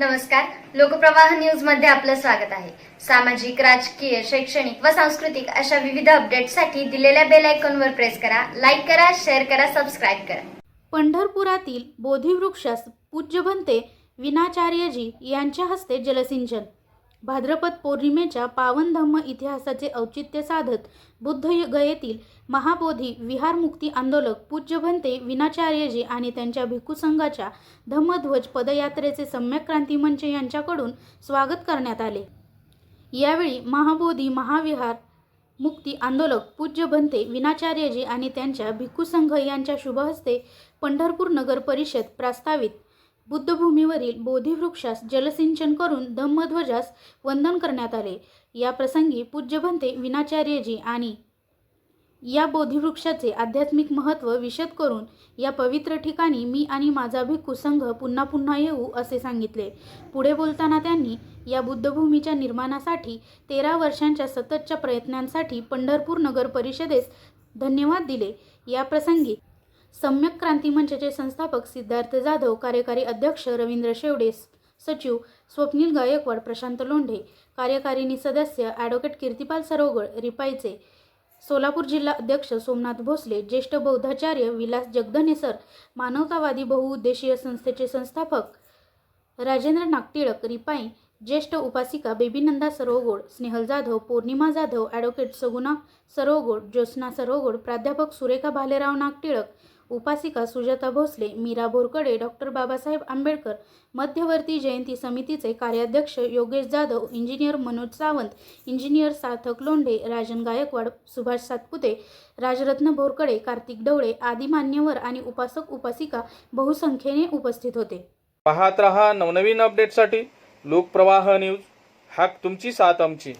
नमस्कार. लोकप्रवाह न्यूजमध्ये आपलं स्वागत आहे. सामाजिक राजकीय शैक्षणिक व सांस्कृतिक अशा विविध अपडेटसाठी दिलेल्या बेल आयकॉनवर प्रेस करा लाईक करा शेअर करा सबस्क्राईब करा. पंढरपुरातील बोधिवृक्षास पूज्य विनाचार्यजी यांच्या हस्ते जलसिंचन. भाद्रपद पौर्णिमेच्या पावनधम्म इतिहासाचे औचित्य साधत बुद्धगयेतील महाबोधी विहार मुक्ती आंदोलक पूज्यभंते विनाचार्यजी आणि त्यांच्या भिक्खू संघाच्या धम्मध्वज पदयात्रेचे सम्यक क्रांती मंच यांच्याकडून स्वागत करण्यात आले. यावेळी महाबोधी महाविहार मुक्ती आंदोलक पूज्य भंते विनाचार्यजी आणि त्यांच्या भिक्खू संघ यांच्या शुभहस्ते पंढरपूर नगर परिषद प्रस्तावित बुद्धभूमीवरील बोधिवृक्षास जलसिंचन करून धम्मध्वजास वंदन करण्यात आले. या प्रसंगी पूज्य भंते विनाचार्यजी आणि या बोधिवृक्षाचे आध्यात्मिक महत्त्व विशद करून या पवित्र ठिकाणी मी आणि माझा भिक्खू संघ पुन्हा पुन्हा येऊ असे सांगितले. पुढे बोलताना त्यांनी या बुद्धभूमीच्या निर्माणासाठी तेरा वर्षांच्या सततच्या प्रयत्नांसाठी पंढरपूर नगर परिषदेस धन्यवाद दिले. या प्रसंगी सम्यक क्रांती मंचचे संस्थापक सिद्धार्थ जाधव कार्यकारी अध्यक्ष रवींद्र शेवडे सचिव स्वप्नील गायकवाड प्रशांत लोंढे कार्यकारिणी सदस्य ॲडव्होकेट कीर्तिपाल सरोगळ रिपाईचे सोलापूर जिल्हा अध्यक्ष सोमनाथ भोसले ज्येष्ठ बौद्धाचार्य विलास जगदनेसर मानवतावादी बहुउद्देशीय संस्थेचे संस्थापक राजेंद्र नागटिळक रिपाई ज्येष्ठ उपासिका बेबीनंदा सरोगोड स्नेहल जाधव पौर्णिमा जाधव ॲडव्होकेट सगुना सरोगोड ज्योत्स्ना सरोगोड प्राध्यापक सुरेखा भालेराव नागटिळक उपासिका सुजाता भोसले मीरा बोरकडे डॉक्टर बाबासाहेब आंबेडकर मध्यवर्ती जयंती समितीचे कार्याध्यक्ष योगेश जाधव इंजिनियर मनोज सावंत इंजिनियर सार्थक लोंढे राजन गायकवाड सुभाष सातपुते राजरत्न बोरकडे कार्तिक डवळे आदी मान्यवर आणि उपासक उपासिका बहुसंख्येने उपस्थित होते. पाहत रहा नवनवीन अपडेटसाठी लोकप्रवाह न्यूज हाक तुमची साथ आमची.